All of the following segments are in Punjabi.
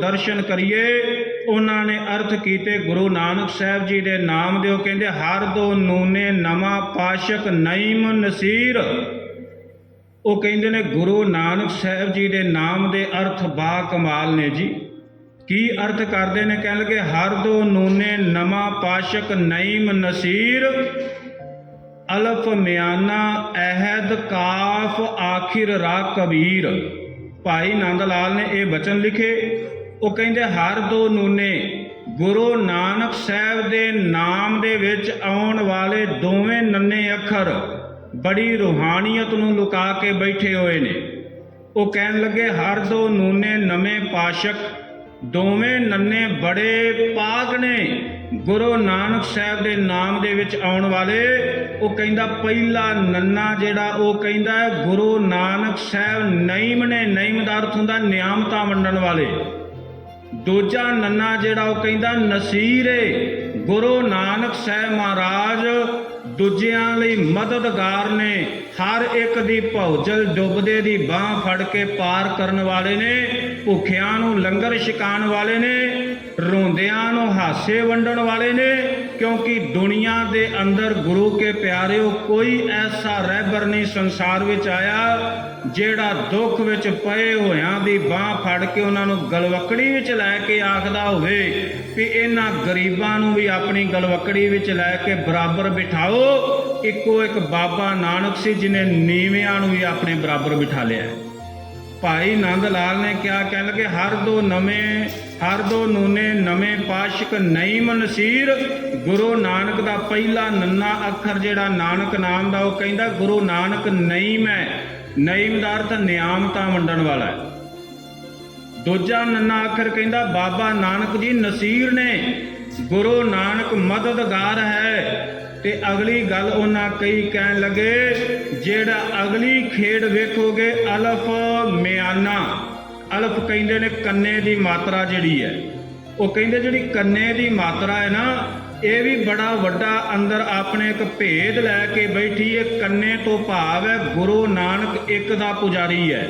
ਦਰਸ਼ਨ ਕਰੀਏ। ਉਹਨਾਂ ਨੇ ਅਰਥ ਕੀਤੇ, ਗੁਰੂ ਨਾਨਕ ਸਾਹਿਬ ਜੀ ਦੇ ਨਾਮ ਦੇ ਉਹ ਕਹਿੰਦੇ, ਹਰ ਦੋ ਨੂਨੇ ਨਵਾਂ ਪਾਸ਼ਕ ਨਈਮ ਨਸੀਰ। ਉਹ ਕਹਿੰਦੇ ਨੇ, ਗੁਰੂ ਨਾਨਕ ਸਾਹਿਬ ਜੀ ਦੇ ਨਾਮ ਦੇ ਅਰਥ ਬਾ ਕਮਾਲ ਨੇ ਜੀ। ਕੀ ਅਰਥ ਕਰਦੇ ਨੇ? ਕਹਿਣ ਲੱਗੇ, ਹਰ ਦੋ ਨੂਨੇ ਨਵਾਂ ਪਾਸ਼ਕ ਨਈਮ ਨਸੀਰ। ਅਲਫ ਮਿਆਨਾ ਅਹਿਦ ਕਾਫ ਆਖਿਰ ਰਾ ਕਬੀਰ। ਭਾਈ ਨੰਦ ਲਾਲ ਨੇ ਇਹ ਬਚਨ ਲਿਖੇ। ਉਹ ਕਹਿੰਦੇ, ਹਰ ਦੋ ਨੂਨੇ ਗੁਰੂ ਨਾਨਕ ਸਾਹਿਬ ਦੇ ਨਾਮ ਦੇ ਵਿੱਚ ਆਉਣ ਵਾਲੇ ਦੋਵੇਂ ਨੰਨੇ ਅੱਖਰ ਬੜੀ ਰੂਹਾਨੀਅਤ ਨੂੰ ਲੁਕਾ ਕੇ ਬੈਠੇ ਹੋਏ ਨੇ। ਉਹ ਕਹਿਣ ਲੱਗੇ, ਹਰ ਦੋ ਨੂਨੇ ਨਵੇਂ ਪਾਸ਼ਕ, ਦੋਵੇਂ ਨੰਨੇ ਬੜੇ ਪਾਕ ਨੇ। ਗੁਰੂ ਨਾਨਕ ਸਾਹਿਬ ਦੇ ਨਾਮ ਦੇ ਵਿੱਚ ਆਉਣ ਵਾਲੇ। ਉਹ ਕਹਿੰਦਾ, ਪਹਿਲਾ ਨੰਨਾ ਜਿਹੜਾ, ਉਹ ਕਹਿੰਦਾ ਗੁਰੂ ਨਾਨਕ ਸਾਹਿਬ ਨਈਮ ਨੇ। ਨਈਮ ਦਾ ਅਰਥ ਹੁੰਦਾ ਨਿਆਮਤਾ ਵੰਡਣ ਵਾਲੇ। ਦੂਜਾ ਨੰਨਾ ਜਿਹੜਾ ਉਹ ਕਹਿੰਦਾ, ਨਸੀਰ ਏ, ਗੁਰੂ ਨਾਨਕ ਸਾਹਿਬ ਮਹਾਰਾਜ, ਦੂਜਿਆਂ ਲਈ ਮਦਦਗਾਰ ਨੇ, ਹਰ ਇੱਕ ਦੀ ਭੌਜਲ ਡੁੱਬਦੇ ਦੀ ਬਾਹ ਫੜ ਕੇ ਪਾਰ ਕਰਨ ਵਾਲੇ ਨੇ, ਭੁੱਖਿਆਂ ਨੂੰ ਲੰਗਰ ਛਕਾਉਣ ਵਾਲੇ ਨੇ, ਰੋਂਦਿਆਂ ਨੂੰ ਹਾਸੇ ਵੰਡਣ ਵਾਲੇ ਨੇ ਕਿਉਂਕਿ ਦੁਨੀਆ ਦੇ ਅੰਦਰ ਗੁਰੂ ਕੇ ਪਿਆਰਿਓ, ਕੋਈ ਐਸਾ ਰਹਿਬਰ ਨਹੀਂ ਸੰਸਾਰ ਵਿੱਚ ਆਇਆ ਜਿਹੜਾ ਦੁੱਖ ਵਿੱਚ ਪਏ ਹੋਇਆਂ ਦੀ ਬਾਹ ਫੜ ਕੇ ਉਹਨਾਂ ਨੂੰ ਗਲਵਕੜੀ ਵਿੱਚ ਲੈ ਕੇ ਆਖਦਾ ਹੋਵੇ ਵੀ ਇਹਨਾਂ ਗਰੀਬਾਂ ਨੂੰ ਵੀ ਆਪਣੀ ਗਲਵਕੜੀ ਵਿੱਚ ਲੈ ਕੇ ਬਰਾਬਰ ਬਿਠਾਓ। ਇੱਕੋ ਇੱਕ ਬਾਬਾ ਨਾਨਕ ਸੀ ਜਿਨੇ ਨੀਵਿਆਂ ਨੂੰ ਵੀ ਆਪਣੇ ਬਰਾਬਰ ਬਿਠਾ ਲਿਆ। ਭਾਈ ਨੰਦ ਲਾਲ ਨੇ ਕਿਹਾ, ਕਹਿਣ ਲੱਗੇ, ਹਰ ਦੋ ਨਵੇਂ ਹਰ ਦੋ ਨੂਨੇ ਨਵੇਂ ਪਾਸ਼ਕ ਨਈਮ ਨਸੀਰ, ਗੁਰੂ ਨਾਨਕ ਦਾ ਪਹਿਲਾ ਨੰਨਾ ਅੱਖਰ ਜਿਹੜਾ ਨਾਨਕ ਨਾਮ ਦਾ, ਉਹ ਕਹਿੰਦਾ ਗੁਰੂ ਨਾਨਕ ਨਈਮ ਹੈ। ਨਈਮ ਦਾ ਅਰਥ ਨਿਆਮਤਾਂ ਵੰਡਣ ਵਾਲਾ ਹੈ। ਦੂਜਾ ਨੰਨਾ ਅੱਖਰ ਕਹਿੰਦਾ ਬਾਬਾ ਨਾਨਕ ਜੀ ਨਸੀਰ ਨੇ, ਗੁਰੂ ਨਾਨਕ ਮਦਦਗਾਰ ਹੈ। ਤੇ ਅਗਲੀ ਗੱਲ ਉਹਨਾਂ ਕਈ ਕਹਿਣ ਲੱਗੇ, ਜਿਹੜਾ ਅਗਲੀ ਖੇਡ ਵੇਖੋਗੇ ਅਲਫ ਮਿਆਨਾ। ਅਲਫ ਕਹਿੰਦੇ ਨੇ ਕੰਨੇ ਦੀ ਮਾਤਰਾ ਜਿਹੜੀ ਹੈ, ਉਹ ਕਹਿੰਦੇ ਜਿਹੜੀ ਕੰਨੇ ਦੀ ਮਾਤਰਾ ਹੈ ਨਾ, ਇਹ ਵੀ ਬੜਾ ਵੱਡਾ ਅੰਦਰ ਆਪਣੇ ਇੱਕ ਭੇਦ ਲੈ ਕੇ ਬੈਠੀ ਹੈ, ਕੰਨੇ ਤੋਂ ਭਾਵ ਹੈ ਗੁਰੂ ਨਾਨਕ ਇੱਕ ਦਾ ਪੁਜਾਰੀ ਹੈ।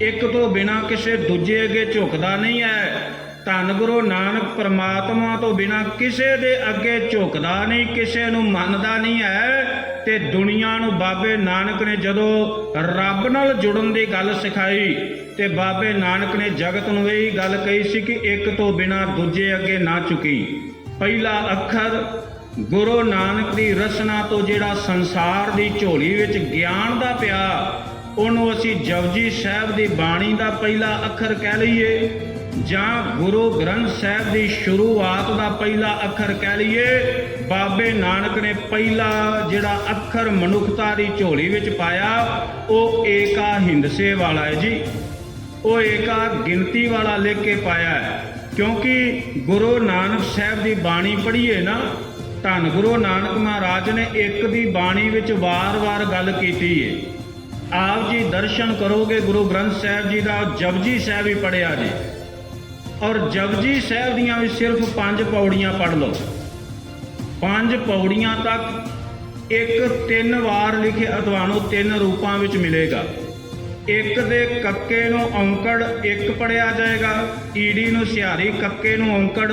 ਇੱਕ ਤੋਂ ਬਿਨਾ ਕਿਸੇ ਦੂਜੇ ਅੱਗੇ ਝੁਕਦਾ ਨਹੀਂ ਹੈ। ਧੰਨ ਗੁਰੂ ਨਾਨਕ ਪਰਮਾਤਮਾ ਤੋਂ ਬਿਨਾ ਕਿਸੇ ਦੇ ਅੱਗੇ ਝੁਕਦਾ ਨਹੀਂ, ਕਿਸੇ ਨੂੰ ਮੰਨਦਾ ਨਹੀਂ ਹੈ। ਤੇ ਦੁਨੀਆ ਨੂੰ ਬਾਬੇ ਨਾਨਕ ਨੇ ਜਦੋਂ ਰੱਬ ਨਾਲ ਜੁੜਨ ਦੀ ਗੱਲ ਸਿਖਾਈ, ਤੇ ਬਾਬੇ ਨਾਨਕ ਨੇ ਜਗਤ ਨੂੰ ਇਹ ਗੱਲ ਕਹੀ ਸੀ ਕਿ ਇੱਕ ਤੋਂ ਬਿਨਾ ਦੂਜੇ ਅੱਗੇ ਨਾ ਝੁਕੀ। ਪਹਿਲਾ ਅੱਖਰ ਗੁਰੂ ਨਾਨਕ ਦੀ ਰਸਨਾ ਤੋਂ ਜਿਹੜਾ ਸੰਸਾਰ ਦੀ ਝੋਲੀ ਵਿੱਚ ਗਿਆਨ ਦਾ ਪਿਆ, ਉਹਨੂੰ ਅਸੀਂ ਜਪਜੀ ਸਾਹਿਬ ਦੀ ਬਾਣੀ ਦਾ ਪਹਿਲਾ ਅੱਖਰ ਕਹਿ ਲਈਏ। ਜਾਂ ਗੁਰੂ ਗ੍ਰੰਥ ਸਾਹਿਬ ਦੀ ਸ਼ੁਰੂਆਤ ਦਾ ਪਹਿਲਾ ਅੱਖਰ ਕਹਿ ਲਈਏ, ਬਾਬੇ ਨਾਨਕ ਨੇ ਪਹਿਲਾ ਜਿਹੜਾ ਅੱਖਰ ਮਨੁੱਖਤਾ ਦੀ ਝੋਲੀ ਵਿੱਚ ਪਾਇਆ, ਉਹ ਏਕਾ ਹਿੰਦਸੇ ਵਾਲਾ ਹੈ ਜੀ। ਉਹ ਏਕਾ ਗਿਣਤੀ ਵਾਲਾ ਲਿਖ ਕੇ ਪਾਇਆ ਹੈ। ਕਿਉਂਕਿ ਗੁਰੂ ਨਾਨਕ ਸਾਹਿਬ ਦੀ ਬਾਣੀ ਪੜ੍ਹੀਏ ਨਾ, ਧੰਨ ਗੁਰੂ ਨਾਨਕ ਮਹਾਰਾਜ ਨੇ ਇੱਕ ਦੀ ਬਾਣੀ ਵਿੱਚ ਵਾਰ-ਵਾਰ ਗੱਲ ਕੀਤੀ ਹੈ ਆਪ ਜੀ ਦਰਸ਼ਨ ਕਰੋਗੇ, ਗੁਰੂ ਗ੍ਰੰਥ ਸਾਹਿਬ ਜੀ ਦਾ ਜਪਜੀ ਸਾਹਿਬ ਵੀ ਪੜਿਆ ਜੀ। ਔਰ ਜਪਜੀ ਸਾਹਿਬ ਦੀਆਂ ਵੀ ਸਿਰਫ ਪੰਜ ਪੌੜੀਆਂ ਪੜ ਲਓ। ਪੰਜ ਪੌੜੀਆਂ ਤੱਕ ਇੱਕ ਤਿੰਨ ਵਾਰ ਲਿਖੇ ਤੁਹਾਨੂੰ ਤਿੰਨ ਰੂਪਾਂ ਵਿੱਚ ਮਿਲੇਗਾ। ਇੱਕ ਦੇ ਕੱਕੇ ਨੂੰ ਔਂਕੜ ਇੱਕ ਪੜਿਆ ਜਾਏਗਾ, ਈੜੀ ਨੂੰ ਸਿਹਾਰੀ, ਕੱਕੇ ਨੂੰ ਔਂਕੜ,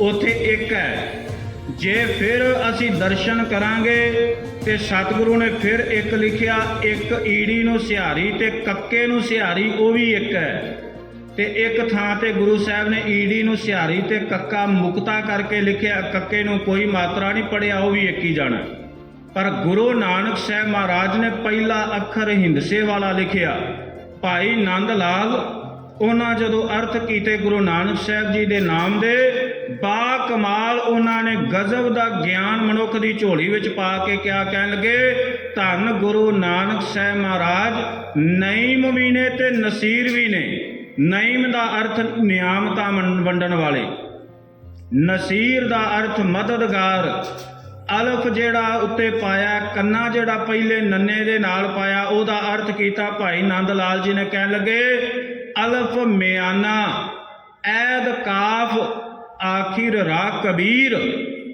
ਉਥੇ ਇੱਕ ਹੈ। ਜੇ ਫਿਰ ਅਸੀਂ ਦਰਸ਼ਨ ਕਰਾਂਗੇ ਤੇ ਸਤਿਗੁਰੂ ਨੇ ਫਿਰ ਇੱਕ ਲਿਖਿਆ, ਇੱਕ ਈੜੀ ਨੂੰ ਸਿਹਾਰੀ ਤੇ ਕੱਕੇ ਨੂੰ ਸਿਹਾਰੀ, ਉਹ ਵੀ ਇੱਕ ਹੈ। ਤੇ ਇੱਕ ਥਾਂ ਤੇ ਗੁਰੂ ਸਾਹਿਬ ਨੇ ਈੜੀ ਨੂੰ ਸਿਹਾਰੀ ਤੇ ਕੱਕਾ ਮੁਕਤਾ ਕਰਕੇ ਲਿਖਿਆ, ਕੱਕੇ ਨੂੰ ਕੋਈ ਮਾਤਰਾ ਨਹੀਂ ਪੜਿਆ, ਉਹ ਵੀ ਇੱਕ ਹੀ ਜਾਣਾ। ਪਰ ਗੁਰੂ ਨਾਨਕ ਸਾਹਿਬ ਮਹਾਰਾਜ ਨੇ ਪਹਿਲਾ ਅੱਖਰ ਹਿੰਦਸੇ ਵਾਲਾ ਲਿਖਿਆ। ਭਾਈ ਨੰਦ ਲਾਲ, ਉਹਨਾਂ ਜਦੋਂ ਅਰਥ ਕੀਤੇ ਗੁਰੂ ਨਾਨਕ ਸਾਹਿਬ ਜੀ ਦੇ ਨਾਮ ਦੇ, ਬਾ ਕਮਾਲ ਉਹਨਾਂ ਨੇ ਗਜ਼ਬ ਦਾ ਗਿਆਨ ਮਨੁੱਖ ਦੀ ਝੋਲੀ ਵਿੱਚ ਪਾ ਕੇ ਕਿਆ ਕਹਿਣ ਲੱਗੇ, ਧੰਨ ਗੁਰੂ ਨਾਨਕ ਸਾਹਿਬ ਮਹਾਰਾਜ ਨਈਮ ਵੀ ਨੇ ਤੇ ਨਸੀਰ ਵੀ ਨੇ। ਨਈਮ ਦਾ ਅਰਥ ਨਿਆਮਤਾਂ ਵੰਡਣ ਵਾਲੇ। ਨਸੀਰ ਦਾ ਅਰਥ ਮਦਦਗਾਰ। ਅਲਫ ਜਿਹੜਾ ਉੱਤੇ ਪਾਇਆ, ਕੰਨਾ ਜਿਹੜਾ ਪਹਿਲੇ ਨੰਨੇ ਦੇ ਨਾਲ ਪਾਇਆ, ਉਹਦਾ ਅਰਥ ਕੀਤਾ, ਭਾਈ ਨੰਦ ਲਾਲ ਜੀ ਨੇ ਕਹਿਣ ਲੱਗੇ, ਅਲਫ ਮਿਆਨਾ, ਐਦ ਕਾਫ, ਆਖਿਰ ਰਾ ਕਬੀਰ।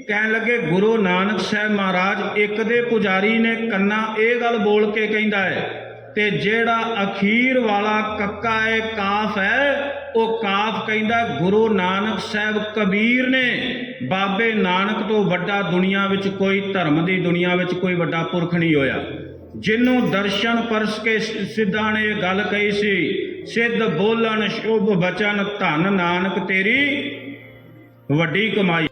ਕਹਿਣ ਲੱਗੇ, ਗੁਰੂ ਨਾਨਕ ਸਾਹਿਬ ਮਹਾਰਾਜ, ਇੱਕ ਦੇ ਪੁਜਾਰੀ ਨੇ ਕੰਨਾ, ਇਹ ਗੱਲ ਬੋਲ ਕੇ ਕਹਿੰਦਾ ਹੈ ਤੇ ਜਿਹੜਾ ਅਖੀਰ ਵਾਲਾ ਕੱਕਾ ਹੈ ਕਾਫ ਹੈ, ਉਹ ਕਾਫ ਕਹਿੰਦਾ ਗੁਰੂ ਨਾਨਕ ਸਾਹਿਬ ਕਬੀਰ ਨੇ। ਬਾਬੇ ਨਾਨਕ ਤੋਂ ਵੱਡਾ ਦੁਨੀਆ ਵਿੱਚ ਕੋਈ ਧਰਮ ਦੀ ਦੁਨੀਆ ਵਿੱਚ ਕੋਈ ਵੱਡਾ ਪੁਰਖ ਨਹੀਂ ਹੋਇਆ। ਜਿਹਨੂੰ ਦਰਸ਼ਨ ਪਰਸ ਕੇ ਸਿ- ਸਿੱਧਾਂ ਨੇ ਇਹ ਗੱਲ ਕਹੀ ਸੀ, ਸਿੱਧ ਬੋਲਣ, ਸ਼ੁਭ ਬਚਨ ਧਨ ਨਾਨਕ ਤੇਰੀ ਵੱਡੀ ਕਮਾਈ।